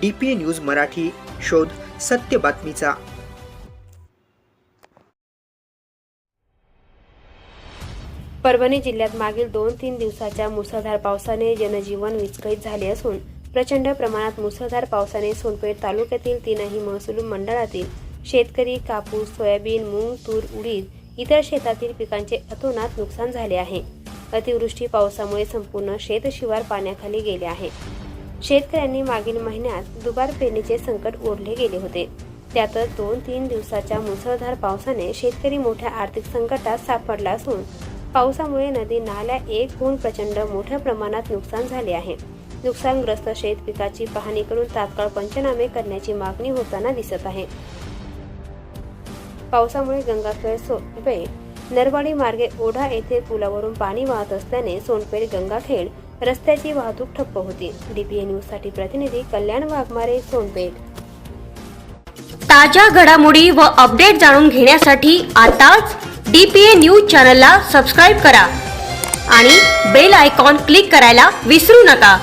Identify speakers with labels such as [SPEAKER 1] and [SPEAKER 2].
[SPEAKER 1] D P news Marathi शोध सत्य बातमीचा.
[SPEAKER 2] परभणी जिल्ह्यात मागील दोन तीन दिवसाच्या मुसळधार पावसाने जनजीवन विस्कळीत झाले असून प्रचंड प्रमाणात मुसळधार पावसाने सोनपेठ तालुक्यातील तीनही महसूल मंडळातील शेतकरी कापूस सोयाबीन मूग तूर उडीद इतर शेतातील पिकांचे अतोनात नुकसान झाले आहे. अतिवृष्टी पावसामुळे संपूर्ण शेतशिवार पाण्याखाली गेले आहे. शेतकऱ्यांनी मागील महिन्यात दुबार पेरणीचे संकट ओढले गेले होते. त्यातच दोन तीन दिवसाच्या मुसळधार पावसाने शेतकरी मोठ्या आर्थिक संकटात सापडला असून पावसामुळे नदी नाल्या एक होऊन प्रचंड मोठ्या प्रमाणात नुकसान झाले आहे. नुकसानग्रस्त शेत पिकाची पाहणी करून तात्काळ पंचनामे करण्याची मागणी होताना दिसत आहे. पावसामुळे गंगाखेड सोनपेठ नरवाडी मार्गे ओढा येथे पुलावरून पाणी वाहत असल्याने सोनपेठ गंगाखेड रस्त्याची वाहतूक ठप्प होती. डीपीए न्यूजसाठी प्रतिनिधी कल्याण वाघमारे सोनपेठ.
[SPEAKER 3] ताज्या घडामोडी व अपडेट जाणून घेण्यासाठी आताच डी पी ए न्यूज चॅनलला सबस्क्राईब करा. आणि बेल आयकॉन क्लिक करायला विसरू नका.